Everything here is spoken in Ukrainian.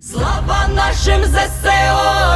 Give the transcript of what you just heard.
Слава нашим ЗСО!